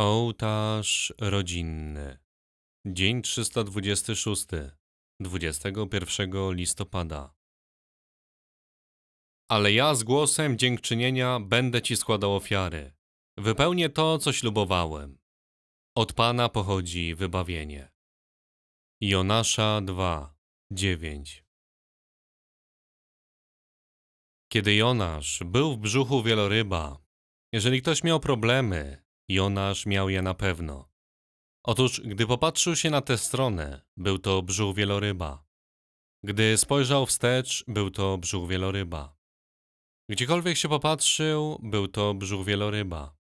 Ołtarz rodzinny. Dzień 326. 21 listopada. Ale ja z głosem dziękczynienia będę Ci składał ofiary. Wypełnię to, co ślubowałem. Od Pana pochodzi wybawienie. Jonasza 2, 9 Kiedy Jonasz był w brzuchu wieloryba, jeżeli ktoś miał problemy, Jonasz miał je na pewno. Otóż, gdy popatrzył się na tę stronę, był to brzuch wieloryba. Gdy spojrzał wstecz, był to brzuch wieloryba. Gdziekolwiek się popatrzył, był to brzuch wieloryba.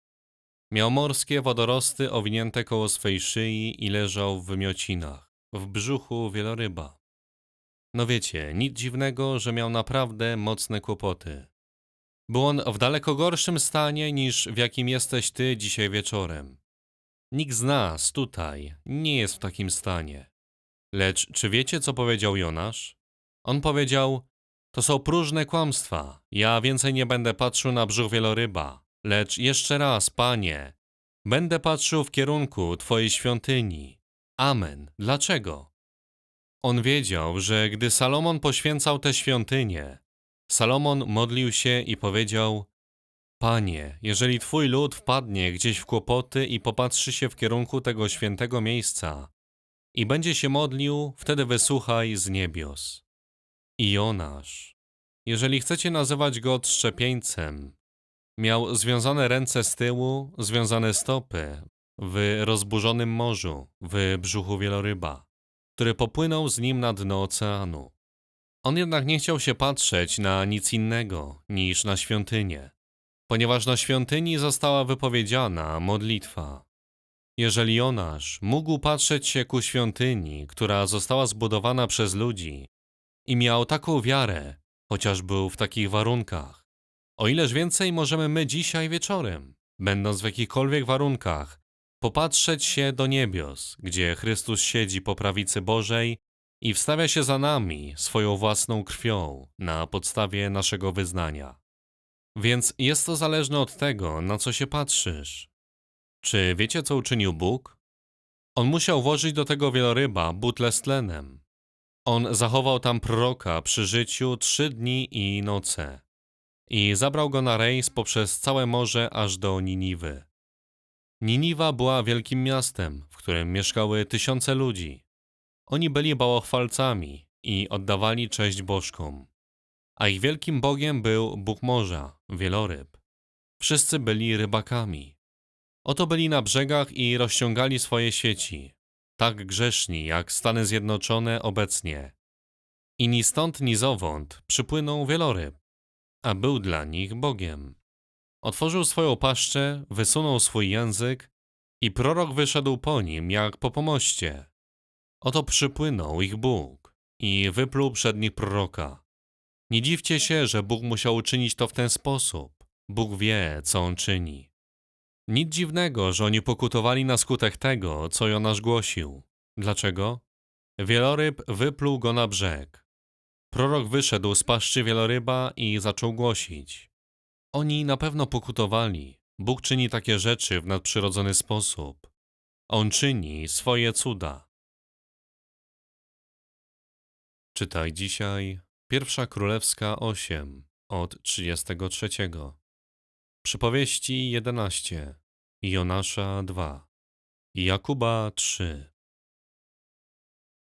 Miał morskie wodorosty owinięte koło swej szyi i leżał w wymiocinach, w brzuchu wieloryba. No wiecie, nic dziwnego, że miał naprawdę mocne kłopoty. Był on w daleko gorszym stanie niż w jakim jesteś ty dzisiaj wieczorem. Nikt z nas tutaj nie jest w takim stanie. Lecz czy wiecie, co powiedział Jonasz? On powiedział: To są próżne kłamstwa. Ja więcej nie będę patrzył na brzuch wieloryba, lecz jeszcze raz, panie, będę patrzył w kierunku Twojej świątyni. Amen. Dlaczego? On wiedział, że gdy Salomon poświęcał tę świątynię, Salomon modlił się i powiedział: Panie, jeżeli Twój lud wpadnie gdzieś w kłopoty i popatrzy się w kierunku tego świętego miejsca i będzie się modlił, wtedy wysłuchaj z niebios. I Jonasz, jeżeli chcecie nazywać go odszczepieńcem, miał związane ręce z tyłu, związane stopy w rozburzonym morzu, w brzuchu wieloryba, który popłynął z nim na dno oceanu. On jednak nie chciał się patrzeć na nic innego niż na świątynię, ponieważ na świątyni została wypowiedziana modlitwa. Jeżeli Jonasz mógł patrzeć się ku świątyni, która została zbudowana przez ludzi i miał taką wiarę, chociaż był w takich warunkach, o ileż więcej możemy my dzisiaj wieczorem, będąc w jakichkolwiek warunkach, popatrzeć się do niebios, gdzie Chrystus siedzi po prawicy Bożej i wstawia się za nami swoją własną krwią na podstawie naszego wyznania. Więc jest to zależne od tego, na co się patrzysz. Czy wiecie, co uczynił Bóg? On musiał włożyć do tego wieloryba butlę z tlenem. On zachował tam proroka przy życiu trzy dni i noce i zabrał go na rejs poprzez całe morze aż do Niniwy. Niniwa była wielkim miastem, w którym mieszkały tysiące ludzi. Oni byli bałochwalcami i oddawali cześć bożkom. A ich wielkim bogiem był Bóg morza, wieloryb. Wszyscy byli rybakami. Oto byli na brzegach i rozciągali swoje sieci, tak grzeszni jak Stany Zjednoczone obecnie. I ni stąd, ni zowąd przypłynął wieloryb, a był dla nich Bogiem. Otworzył swoją paszczę, wysunął swój język i prorok wyszedł po nim jak po pomoście. Oto przypłynął ich Bóg i wypluł przed nich proroka. Nie dziwcie się, że Bóg musiał uczynić to w ten sposób. Bóg wie, co on czyni. Nic dziwnego, że oni pokutowali na skutek tego, co Jonasz głosił. Dlaczego? Wieloryb wypluł go na brzeg. Prorok wyszedł z paszczy wieloryba i zaczął głosić. Oni na pewno pokutowali. Bóg czyni takie rzeczy w nadprzyrodzony sposób. On czyni swoje cuda. Czytaj dzisiaj Pierwsza Królewska 8 od 33. Przypowieści 11, Jonasza 2, Jakuba 3.